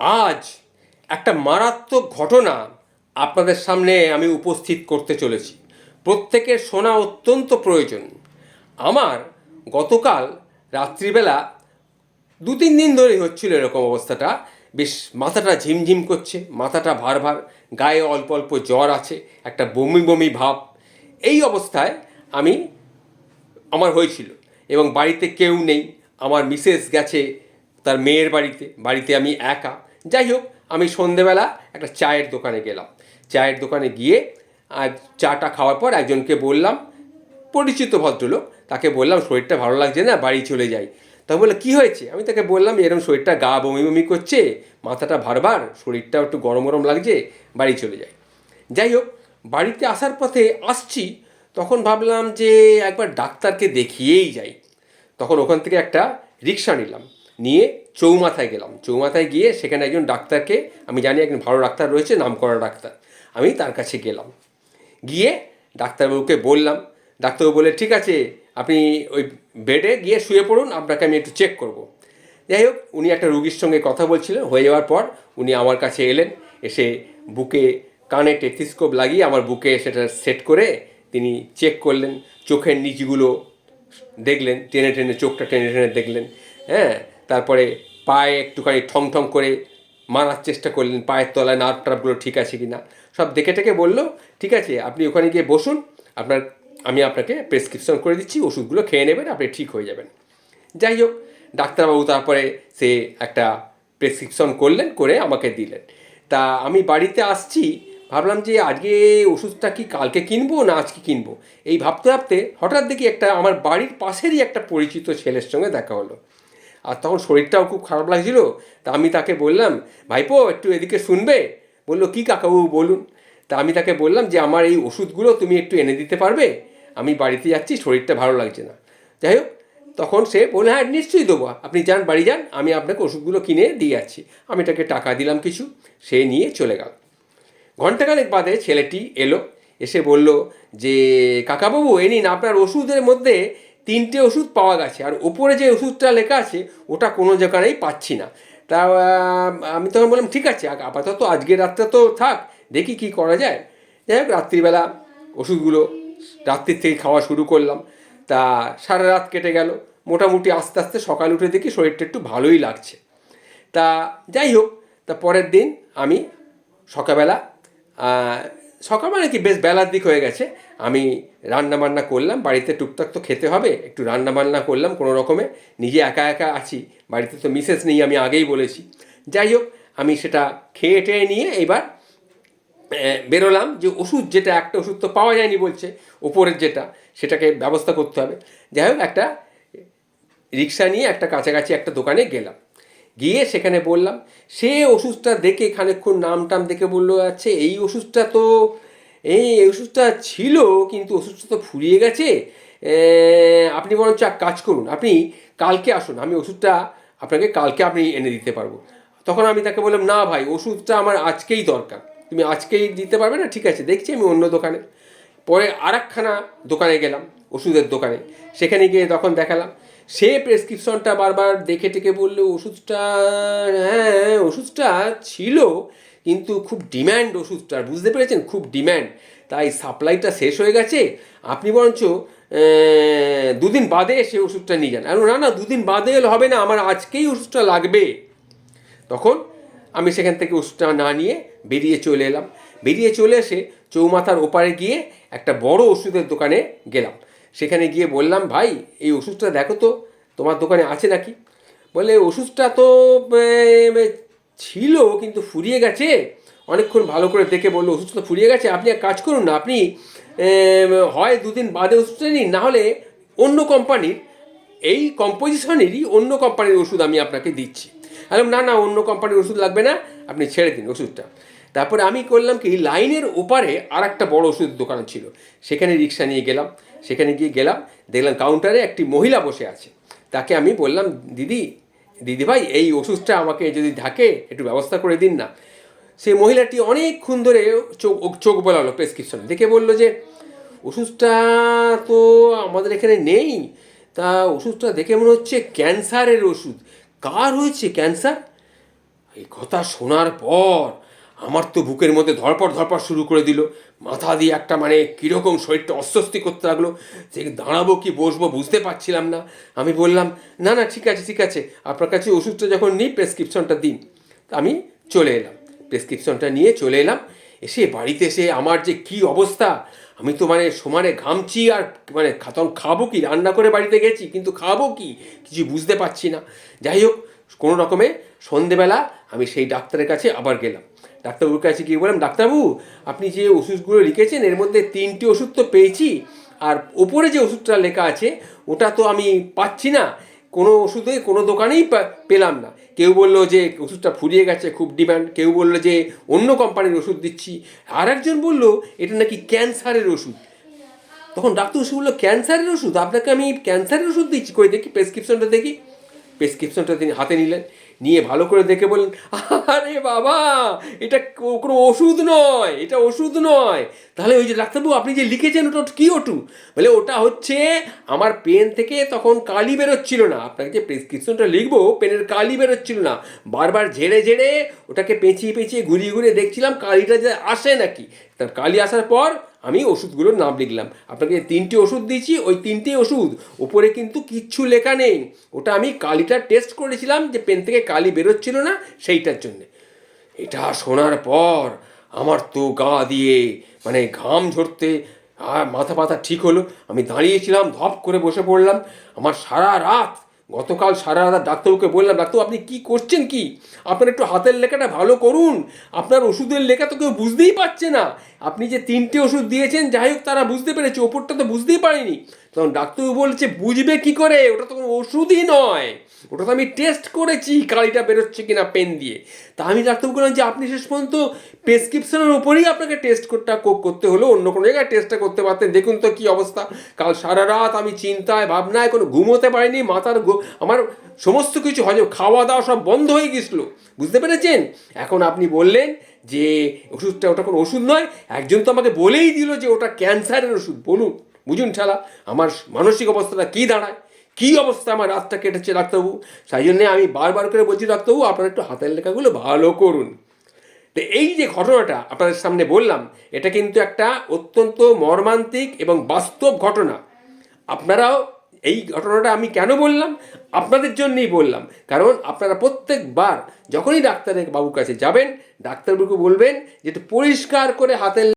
আজ একটা মারাত্মক ঘটনা আপনাদের সামনে আমি উপস্থিত করতে চলেছি। প্রত্যেকের শোনা অত্যন্ত প্রয়োজন। আমার গতকাল রাত্রিবেলা দু তিন দিন ধরেই হচ্ছিল এরকম অবস্থাটা। বেশ মাথাটা ঝিমঝিম করছে, মাথাটা ভার ভার গায়ে অল্প অল্প জ্বর আছে, একটা বমি বমি ভাব। এই অবস্থায় আমি, আমার হয়েছিল এবং বাড়িতে কেউ নেই। আমার মিসেস গেছে তার মেয়ের বাড়িতে বাড়িতে আমি একা। যাই হোক আমি সন্ধেবেলা একটা চায়ের দোকানে গেলাম। চায়ের দোকানে গিয়ে আর চাটা খাওয়ার পর একজনকে বললাম, পরিচিত ভদ্রলোক, তাকে বললাম, শরীরটা ভালো লাগছে না? বাড়ি চলে যাই। তা বলে, কী হয়েছে? আমি তাকে বললাম এরকম শরীরটা গা বমি বমি করছে, মাথাটা ভারবার, শরীরটাও একটু গরম গরম লাগছে, বাড়ি চলে যাই। যাই হোক বাড়িতে আসার পথে আসছি, তখন ভাবলাম যে একবার ডাক্তারকে দেখিয়েই যাই। তখন ওখান থেকে একটা রিক্সা নিলাম। নিয়ে চৌমাথায় গেলাম। চৌমাথায় গিয়ে সেখানে একজন ডাক্তারকে, আমি জানি একজন ভালো ডাক্তার রয়েছে নাম করা ডাক্তার, আমি তার কাছে গেলাম। গিয়ে ডাক্তারবাবুকে বললাম, ডাক্তারবাবু বলে ঠিক আছে, আপনি ওই বেডে গিয়ে শুয়ে পড়ুন, আপনাকে আমি একটু চেক করব। যাই হোক, উনি একটা রুগীর সঙ্গে কথা বলছিলেন। হয়ে যাওয়ার পর উনি আমার কাছে এলেন, এসে বুকে কানে টেথিস্কোপ লাগিয়ে আমার বুকে সেটা সেট করে তিনি চেক করলেন। চোখের নিচগুলো দেখলেন, টেনে টেনে, চোখটা টেনে টেনে দেখলেন হ্যাঁ? তারপরে পায়ে একটুখানি ঠং ঠং করে মারার চেষ্টা করলেন, পায়ের তলায় নার্ভ টার্ভগুলো ঠিক আছে কি না সব দেখে টেকে বলল, ঠিক আছে, আপনি ওখানে গিয়ে বসুন, আপনার, আমি আপনাকে প্রেসক্রিপশন করে দিচ্ছি, ওষুধগুলো খেয়ে নেবেন, আপনি ঠিক হয়ে যাবেন। যাই হোক, ডাক্তারবাবু তারপরে সে একটা প্রেসক্রিপশন করলেন, করে আমাকে দিলেন। তা আমি বাড়িতে আসছি, ভাবলাম যে আজকে ওষুধটা কি কালকে কিনবো না আজকে কিনবো? এই ভাবতে ভাবতে হঠাৎ দেখি একটা আমার বাড়ির পাশেরই একটা পরিচিত ছেলের সঙ্গে দেখা হলো। আর তখন শরীরটাও খুব খারাপ লাগছিল। তা আমি তাকে বললাম, ভাইপো, একটু এদিকে শুনবে? বলল, কী কাকাবাবু বলুন। তা আমি তাকে বললাম যে, আমার এই ওষুধগুলো তুমি একটু এনে দিতে পারবে? আমি বাড়িতে যাচ্ছি, শরীরটা ভালো লাগছে না। যাই হোক, তখন সে বলে হ্যাঁ নিশ্চয়ই দেবো। আপনি যান, বাড়ি যান, আমি আপনাকে ওষুধগুলো কিনে দিয়ে যাচ্ছি। আমি তাকে টাকা দিলাম কিছু, সে নিয়ে চলে গেল। ঘণ্টাখানেক বাদে ছেলেটি এলো, এসে বলল যে কাকাবাবু এ নিন, আপনার ওষুধের মধ্যে তিনটে ওষুধ পাওয়া গেছে। আর ওপরে যে ওষুধটা লেখা আছে, ওটা কোনো জায়গায় পাচ্ছি না। তা আমি তখন বললাম, ঠিক আছে আপাতত আজকের রাতটা তো থাক, দেখি কি করা যায়। যাই হোক, রাত্রিবেলা ওষুধগুলো রাত্রির থেকে খাওয়া শুরু করলাম। তা, সারা রাত কেটে গেল। মোটামুটি আস্তে আস্তে সকাল উঠে দেখি শরীরটা একটু ভালোই লাগছে। তা, যাই হোক, তা পরের দিন আমি সকালবেলা সকাল মানে কি বেশ বেলার দিক হয়ে গেছে। আমি রান্না বান্না করলাম, বাড়িতে টুকটাক তো খেতে হবে, একটু রান্না বান্না করলাম কোনো রকমে। নিজে একা একা আছি, বাড়িতে তো মিসেস নেই, আমি আগেই বলেছি। যাই হোক, আমি সেটা খেয়ে টেয়ে নিয়ে এবার বেরোলাম যে ওষুধ যেটা, একটা ওষুধ তো পাওয়া যায়নি বলছে, ওপরের যেটা, সেটাকে ব্যবস্থা করতে হবে। যাই হোক, একটা রিক্সা নিয়ে একটা কাছাকাছি একটা দোকানে গেলাম। গিয়ে সেখানে বললাম, সে ওষুধটা দেখে খানিকক্ষণ নাম টাম দেখে বলল আছে এই ওষুধটা তো, এই ওষুধটা ছিল, কিন্তু ওষুধটা তো ফুরিয়ে গেছে। আপনি বরঞ্চ এক কাজ করুন, আপনি কালকে আসুন, আমি ওষুধটা আপনাকে কালকে আপনি এনে দিতে পারব। তখন আমি তাকে বললাম, না ভাই, ওষুধটা আমার আজকেই দরকার, তুমি আজকেই দিতে পারবে না, ঠিক আছে, দেখছি আমি অন্য দোকানে। পরে আরেকখানা দোকানে গেলাম, ওষুধের দোকানে। সেখানে গিয়ে তখন দেখালাম সে প্রেসক্রিপশনটা বারবার দেখে টেকে বলল, ওষুধটা হ্যাঁ ওষুধটা ছিল, কিন্তু খুব ডিম্যান্ড ওষুধটার, বুঝতে পেরেছেন? খুব ডিম্যান্ড। তাই সাপ্লাইটা শেষ হয়ে গেছে। আপনি বরঞ্চ দুদিন বাদে সে ওষুধটা নিয়ে যান। আর না না, দুদিন বাদে এলে হবে না, আমার আজকেই ওষুধটা লাগবে। তখন আমি সেখান থেকে ওষুধটা না নিয়ে বেরিয়ে চলে এলাম। বেরিয়ে চলে এসে চৌমাথার ওপারে গিয়ে একটা বড় ওষুধের দোকানে গেলাম। সেখানে গিয়ে বললাম, ভাই, এই ওষুধটা দেখো তো, তোমার দোকানে আছে নাকি? বলে, ওষুধটা তো ছিল, কিন্তু ফুরিয়ে গেছে। অনেকক্ষণ ভালো করে দেখে বলল, ওষুধটা ফুরিয়ে গেছে। আপনি এক কাজ করুন না, আপনি হয় দুদিন বাদে ওষুধটা নিন, না হলে অন্য কোম্পানির, এই কম্পোজিশনেরই অন্য কোম্পানির ওষুধ আমি আপনাকে দিচ্ছি। আমি না না, অন্য কোম্পানির ওষুধ লাগবে না, আপনি ছেড়ে দিন ওষুধটা। তারপরে আমি করলাম কি, লাইনের ওপারে আর একটা বড় ওষুধের দোকান ছিল, সেখানে রিক্সা নিয়ে গেলাম। সেখানে গিয়ে গেলাম, দেখলাম কাউন্টারে একটি মহিলা বসে আছে। তাকে আমি বললাম, দিদি দিদি ভাই এই ওষুধটা আমাকে যদি থাকে, একটু ব্যবস্থা করে দিন না। সেই মহিলাটি অনেকক্ষণ ধরে চোখ চোখ বলালো প্রেসক্রিপশন দেখে বলল যে, ওষুধটা তো আমাদের এখানে নেই। তা ওষুধটা দেখে মনে হচ্ছে ক্যান্সারের ওষুধ। কার হয়েছে ক্যান্সার? এই কথা শোনার পর আমার তো বুকের মধ্যে ধরপড় ধরপড় শুরু করে দিল। মাথা দিয়ে একটা মানে কীরকম শরীরটা অস্বস্তি করতে লাগল, যে দাঁড়াবো কি বসবো বুঝতে পারছিলাম না। আমি বললাম, না না, ঠিক আছে ঠিক আছে, আপনার কাছে ওষুধটা যখন নিই, প্রেসক্রিপশনটা দিন। আমি চলে এলাম। প্রেসক্রিপশনটা নিয়ে চলে এলাম। এসে বাড়িতে এসে আমার যে কি অবস্থা, আমি তো মানে সমানে ঘামছি আর মানে খা- তখন খাব কি? রান্না করে বাড়িতে গেছি, কিন্তু খাব কি? কিছু বুঝতে পারছি না। যাই হোক, কোনো রকমে সন্ধেবেলা আমি সেই ডাক্তারের কাছে আবার গেলাম। ডাক্তারবাবুর কাছে গিয়ে বললাম, ডাক্তারবাবু, আপনি যে ওষুধগুলো লিখেছেন, এর মধ্যে তিনটি ওষুধ তো পেয়েছি। আর ওপরে যে ওষুধটা লেখা আছে, ওটা তো আমি পাচ্ছি না। কোনো ওষুধে কোনো দোকানেই পেলাম না। কেউ বলল যে ওষুধটা ফুরিয়ে গেছে, খুব ডিমান্ড। কেউ বলল যে অন্য কোম্পানির ওষুধ দিচ্ছি। আর একজন বলল, এটা নাকি ক্যান্সারের ওষুধ। তখন ডাক্তার ওষুধ বলল, ক্যান্সারের ওষুধ? আপনাকে আমি ক্যান্সারের ওষুধ দিচ্ছি। কই দেখি, প্রেসক্রিপশনটা দেখি। প্রেসক্রিপশনটা তিনি হাতে নিলেন। নিয়ে ভালো করে দেখে বললেন, আরে বাবা, এটা কোনো ওষুধ নয়, এটা ওষুধ নয়। তাহলে ওই যে ডাক্তারবাবু, আপনি যে লিখেছেন ওটা কী ওটু? বলে, ওটা হচ্ছে আমার পেন থেকে তখন কালি বেরোচ্ছিল না। আপনাকে যে প্রেসক্রিপশনটা লিখব, পেনের কালি বেরোচ্ছিল না। বারবার ঝেড়ে ঝেড়ে ওটাকে পেঁচিয়ে পেঁচিয়ে ঘুরিয়ে ঘুরিয়ে দেখছিলাম, কালিটা যে আসে নাকি? তার কালি আসার পর আমি ওষুধগুলোর নাম লিখলাম। আপনাকে তিনটি ওষুধ দিয়েছি, ওই তিনটি ওষুধ ওপরে কিন্তু কিচ্ছু লেখা নেই। ওটা আমি কালিটা টেস্ট করেছিলাম যে পেন থেকে কালি বেরোচ্ছিল না সেইটার জন্যে। এটা শোনার পর আমার তো গা দিয়ে মানে ঘাম ঝরতে আর মাথা পাতা ঠিক হলো। আমি দাঁড়িয়েছিলাম, ধপ করে বসে পড়লাম। আমার সারা রাত গতকাল সারা রাত ডাক্তারবাবুকে বললাম, ডাক্তারবাবু, আপনি কি করছেন কি? আপনার একটু হাতের লেখাটা ভালো করুন। আপনার ওষুধের লেখা তো কেউ বুঝতেই পারছে না। আপনি যে তিনটে ওষুধ দিয়েছেন, যাই হোক, তারা বুঝতে পেরেছে, ওপরটা তো বুঝতেই পারেনি। তখন ডাক্তারবাবু বলছে, বুঝবে কি করে? ওটা তো কোনো ওষুধই নয়। ওটা তো আমি টেস্ট করেছি, কালিটা বেরোচ্ছে কিনা পেন দিয়ে। তা আমি ডাক্তারবাবু বললাম যে, আপনি শেষ পর্যন্ত প্রেসক্রিপশনের উপরেই আপনাকে টেস্ট করতে করতে হলো, অন্য কোনো জায়গায় টেস্টটা করতে পারতেন। দেখুন তো কী অবস্থা। কাল সারা রাত আমি চিন্তায়, ভাবনায় কোনো ঘুমোতে পারিনি, মাথার আমার সমস্ত কিছু হজম খাওয়া দাওয়া সব বন্ধ হয়ে গেছিল বুঝতে পেরেছেন? এখন আপনি বললেন যে, ওষুধটা ওটা কোনো ওষুধ নয়, একজন তো আমাকে বলেই দিল যে, ওটা ক্যান্সারের ওষুধ। বলুন, বুঝুন ঠালা আমার মানসিক অবস্থাটা কী দাঁড়ায়? কী অবস্থা আমার রাতটা কেটেছে ডাক্তারবাবু? তাই জন্যে আমি বারবার করে বলছি, ডাক্তারবাবু, আপনারা একটু হাতের লেখাগুলো ভালো করুন। তো এই যে ঘটনাটা আপনাদের সামনে বললাম, এটা কিন্তু একটা অত্যন্ত মর্মান্তিক এবং বাস্তব ঘটনা। আপনারাও এই ঘটনাটা আমি কেন বললাম? আপনাদের জন্যই বললাম। কারণ আপনারা প্রত্যেকবার যখনই ডাক্তারের বাবুর কাছে যাবেন, ডাক্তারবাবুকে বলবেন যে একটু পরিষ্কার করে হাতের